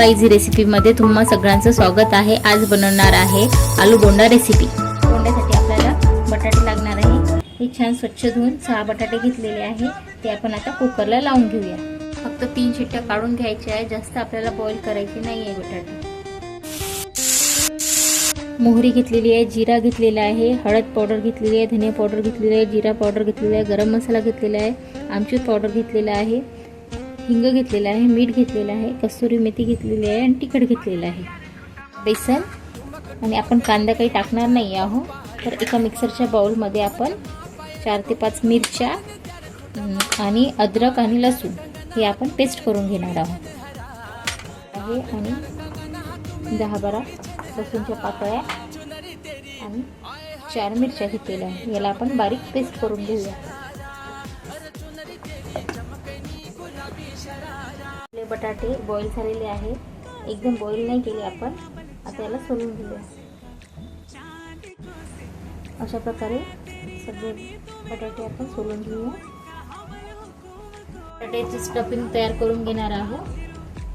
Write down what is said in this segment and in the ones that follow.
स्पायझी easy रेसिपीमध्ये तुम्हा सगळ्यांचं स्वागत आहे. आज बनवणार आहे आलू बोंडा रेसिपी. बोंड्यासाठी आपल्याला बटाटे लागणार आहे. हे छान स्वच्छ धुवून सहा बटाटे घेतलेले आहे. ते आपण आता कुकरला लावून घेऊया. फक्त तीन शिट्ट्या काढून घ्यायच्या आहे. जास्त आपल्याला बॉईल करायची नाही आहे बटाटे. मोहरी घेतलेली आहे जिरा घेतलेला आहे हळद पावडर घेतलेली आहे धने पावडर घेतलेली आहे जिरा पावडर घेतलेला आहे गरम मसाला घेतलेला आहे आमचूर पावडर घेतलेला आहे. हिंग घेतलेलं आहे मीठ घेतलेलं आहे कसुरी मेथी घेतलेली आहे आणि तिखट घेतलेलं आहे. बेसन आणि आपण कांदा काही टाकणार नाही आहो तर एका मिक्सरच्या बाउलमध्ये आपण चार ते पाच मिरच्या आणि अद्रक आणि लसूण हे आपण पेस्ट करून घेणार आहोत. आहे आणि दहा बारा लसूणच्या पाकळ्या आणि चार मिरच्या घेतलेल्या आहे याला आपण बारीक पेस्ट करून घेऊया. बटाटे बॉईल झालेले आहेत. एकदम बॉईल नाही केले आपण. आता याला सोलून घेऊया. अशा प्रकारे सगळे बटाटे आपण सोलून घेऊया. बटाट्याची स्टफिंग तयार करून घेणार आहोत.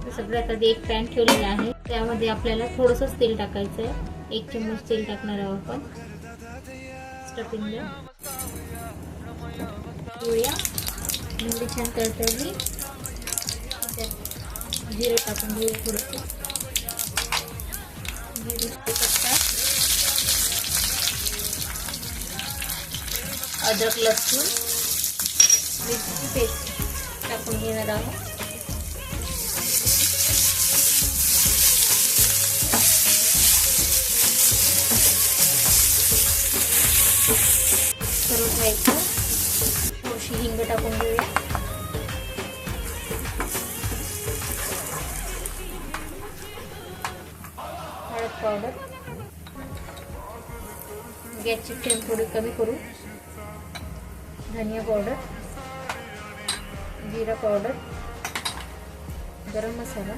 तर सगळ्यात आधी एक पॅन ठेवलेला आहे. त्यामध्ये आपल्याला थोडंसंच तेल टाकायचं आहे एक चम्मच तेल टाकणार आहोत आपण. स्टफिंगला घेऊया. म्हणजे छान तळतळली त्यात जिरे टाकून घेऊ थोडंसं जिरे टाकतात अद्रक लसूण मिरची पेस्ट टाकून घेणार आहोत. सर्व खायचं. थोडीशी हिंग टाकून हळद पावडर गॅसची फ्लेम थोडी कमी करू धनिया पावडर जिरा पावडर गरम मसाला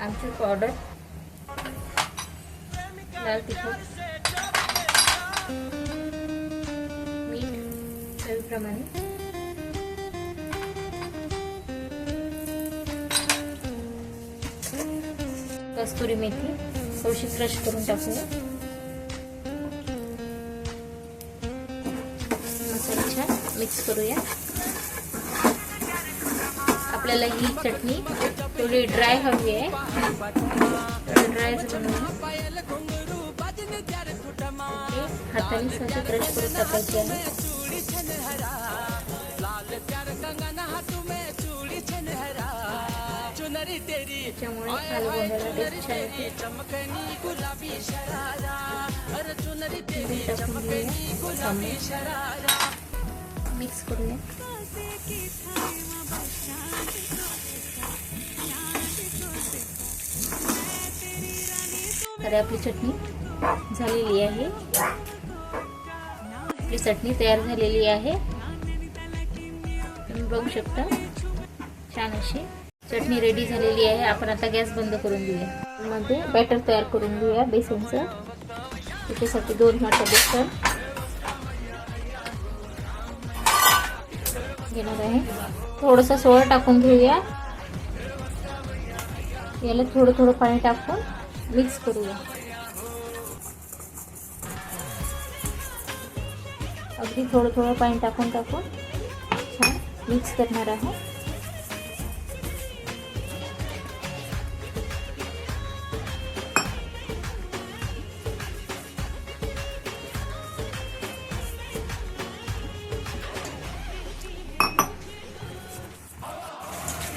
आमचूर पावडर लाल तिखट मीठ चवीप्रमाणे कस्तुरी मेथी थोडीशी क्रश करून टाकूया. मसाला छान मिक्स करूया. आपल्याला ही चटणी थोडी ड्राय हवी आहे. ड्राय हाताने सगळं क्रश करून टाकायची आहे. त्याच्यामुळे आलू बोंडाला टेस्ट छान येते मीठ टाकून घेऊया तांबूळ. मिक्स करूया तर आपली चटणी झालेली आहे. आपली चटणी तयार झालेली आहे. तुम्ही बघू शकता. छान अशी. चटणी रेडी झालेली आहे. आपण आता गॅस बंद करून घेऊया. मध्ये बॅटर तयार करून घेऊया बेसनचं. त्याच्यासाठी दोन वाटा बेसन घेणार आहे. थोडंसं सोळं टाकून घेऊया. याला थोडं थोडं पाणी टाकून मिक्स करूया. अगदी थोडं थोडं पाणी टाकून टाकून छान मिक्स करणार आहे.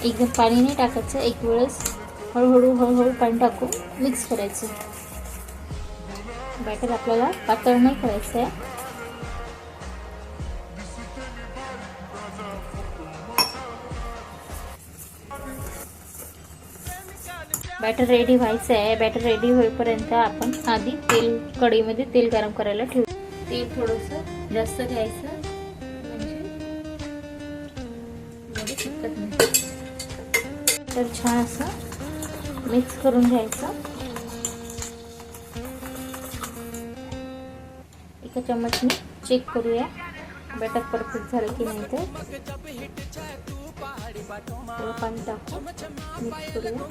एकदम पाणी नाही टाकायचं एक वेळेस हळूहळू हळूहळू पाणी टाकून मिक्स करायचं. बॅटर आपल्याला पातळ नाही करायचं आहे बॅटर रेडी व्हायचं आहे बॅटर रेडी होईपर्यंत आपण आधी तेल कढईमध्ये तेल गरम करायला ठेवू. तेल थोडंसं जास्त घ्यायचं. नाही छान असं मिक्स करून घ्यायचं. एका चम्मचने चेक करूया. बॅटर परफेक्ट झालं की नाही तर थोडं पाणी टाकू मिक्स करूया.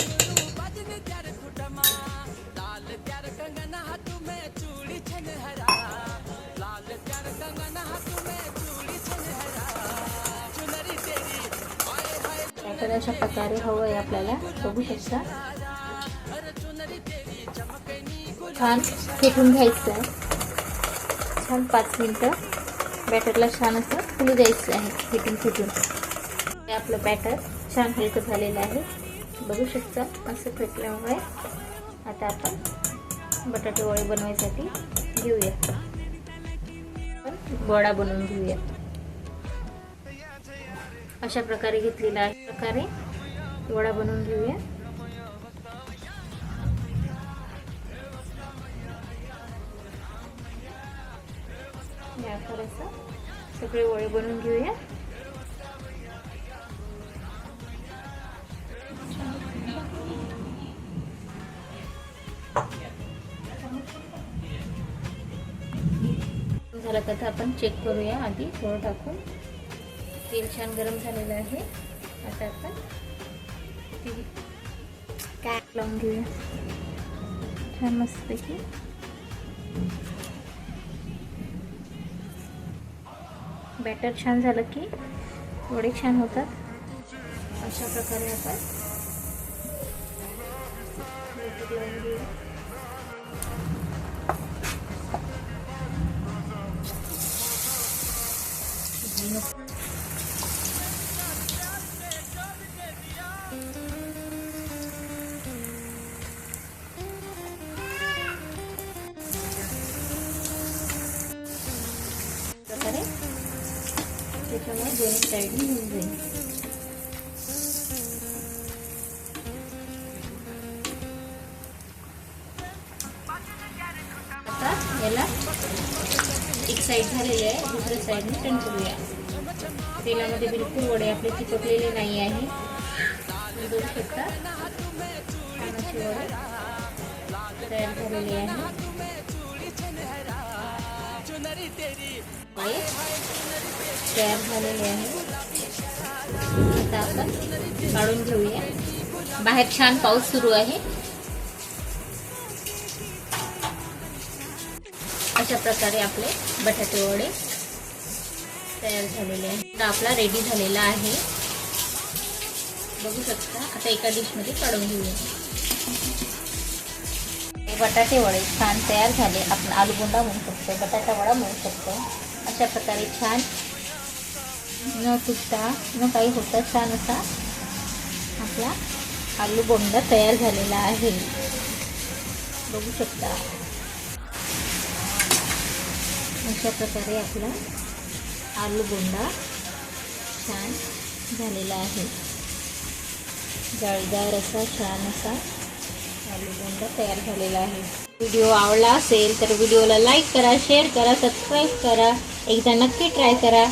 तर अशा प्रकारे हवं आहे आपल्याला. बघू शकता. छान फेटून घ्यायचं आहे. छान पाच मिनटं. बॅटरला छान असं फुलू द्यायचं आहे फेटून फेटून हे आपलं बॅटर छान हलकं झालेलं आहे. बघू शकता असं फेटल्यामुळे आता आपण बटाटे वळे बनवायसाठी घेऊया. पण वडा बनवून घेऊया. अशा प्रकारे घेतलेला आहे. प्रकारे वडा बनवून घेऊया. सगळे वडे बनवून घेऊया. झालं का तर आपण चेक करूया आधी थोडं टाकून. तेल छान गरम झालेलं आहे. आता आपण ती काय लावून घेऊया. छान मस्तपैकी. बॅटर छान झालं की वडे छान होतात. अशा प्रकारे आपण त्याच्यामुळे दोन्ही साईडनी होऊन जाईल. आता याला एक साईड झालेली आहे दुसऱ्या साईडने टर्न करूया. तेलामध्ये बिलकुल वडे आपले चिपकलेले नाही आहे. तुम्ही बघू शकता वडे तयार झालेली आहे. तयार झालेले आहे. आता आपण काढून घेऊया. बाहेर छान पाऊस सुरू आहे. अशा प्रकारे आपले बटाटे वडे तयार झालेले आहेत. आपला रेडी झालेला आहे. बघू शकता आता एका डिशमध्ये काढून घेऊया. बटाटे वडे छान तयार झाले. आपण आलूगोंडा म्हणू शकतो बटाटा वडा म्हणू शकतो. अशा प्रकारे छान न तुटता न काही होता छान असा आपला आलू बोंडा तयार झालेला आहे. बघू शकता. अशा प्रकारे आपला आलू बोंडा छान झालेला आहे. जाळदार असा छान असा आलू बोंडा तयार झालेला आहे. व्हिडिओ आवडला असेल तर व्हिडिओला लाईक करा शेअर करा सबस्क्राईब करा. एकदा नक्की ट्राय करा.